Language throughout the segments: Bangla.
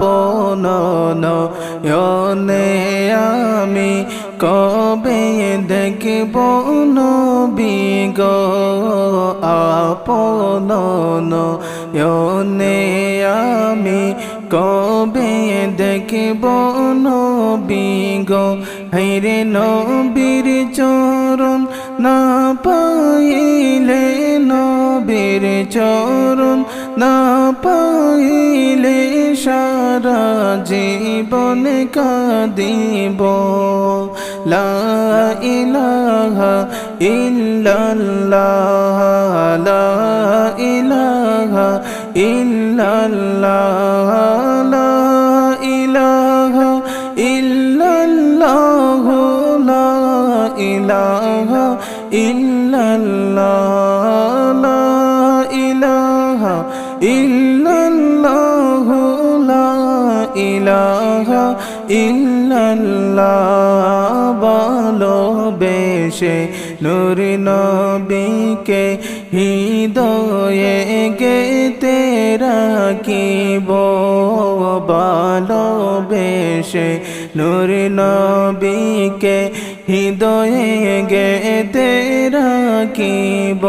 পনন যনে আমি কবে দেখব নবী গো? আপনন যনে আমি কবে দেখব নবী গো? হাইরে নবীর চরণ না পাইলে নবীর চরণ না পাইলে সারা জীবন কাঁদিব। লা ইলাহা ইল্লাল্লাহ, লা ইলাহা ইল্লাল্লাহ, লা ইলাহা ইল্লাল্লাহ, লা ইল্লাল্লাহ। ইলাহা ইল্লাল্লাহ ভালোবেসে নূর নবীকে হৃদয়ে গেতে রাখিব ভালোবেসে নূর নবীকে হৃদয়ে গেতে রাখিব।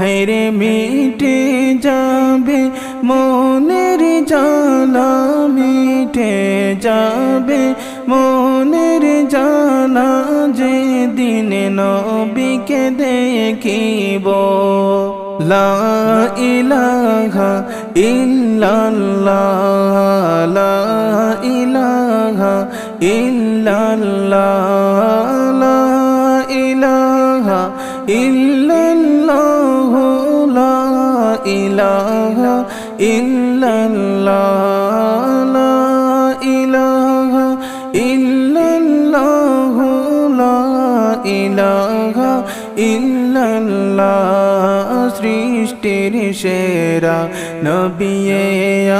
হেরে মিটে যাবে মনের জালা মিটে যাবে, মনের জালা যে দিন নবীকে দেখিব। লা ইলাহা ইল্লাল্লাহ, লা ইলাহা ইল্লাল্লাহ, লা ইলাহা ইল্লাল্লাহ। ইলাহা ইল্লাল্লাহ, লা ইলাহা ইল্লাল্লাহ, লা ইলাহা ইল্লাল্লাহ, সৃষ্টির সেরা নবিয়ে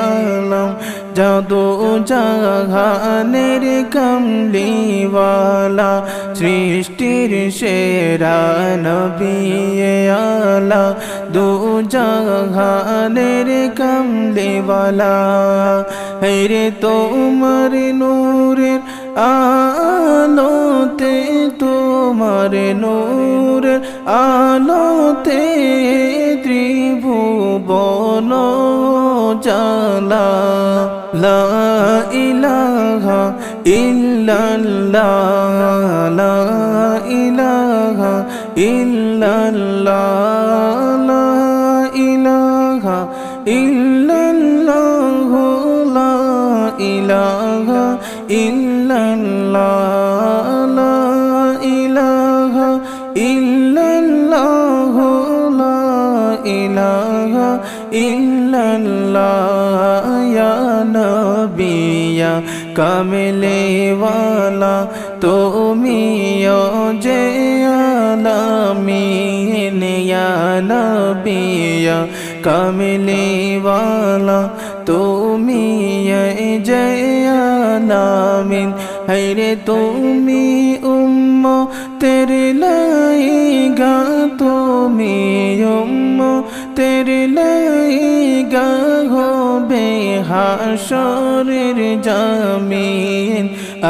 আলম, জাদু জাহানের কমলিওয়ালা, সৃষ্টির সেরা নবিয়ে আলা দু জাহানের কমলিওয়ালা হেরে তোমার নূরের আলোতে তোমার নূর আলোতে ত্রিভুবন জালা লা ইলাহা ইল্লাল্লাহ ইল্লাল্লাহ নবিয়া কামলে ওয়ালা, তুমি যে আলামিন ইয়া নবিয়া কামলে ওয়ালা, তুমি যে আলামিন হাইরে তুমি উম্ম তেরে লাইগা, তুমি উম্ম তেরে লাইগা। হাসরের জামিন,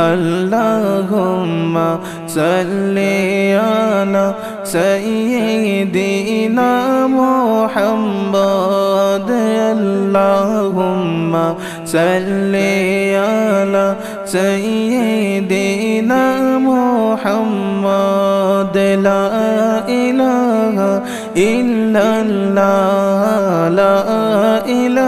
আল্লাহুম্মা সাল্লি আলা সাইয়্যিদিনা মুহাম্মদ, আল্লাহুম্মা সাল্লি আলা সাইয়্যিদিনা মুহাম্মদ, লা ইলাহা ইল্লাল্লাহ, লা ইলাহা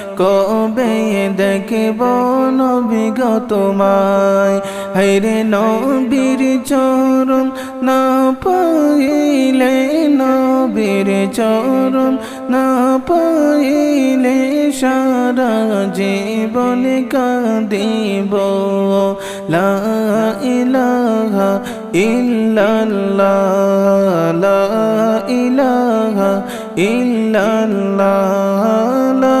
কবে দেখব নবী গো তোমায়? হাইরে নবীর চরণ না পাইলে, নবীর চরণ না পাইলে সারা জীবন কাঁদিব। লা ইলাহা ইল্লাল্লাহ, লা ইলাহা ইল্লাল্লাহ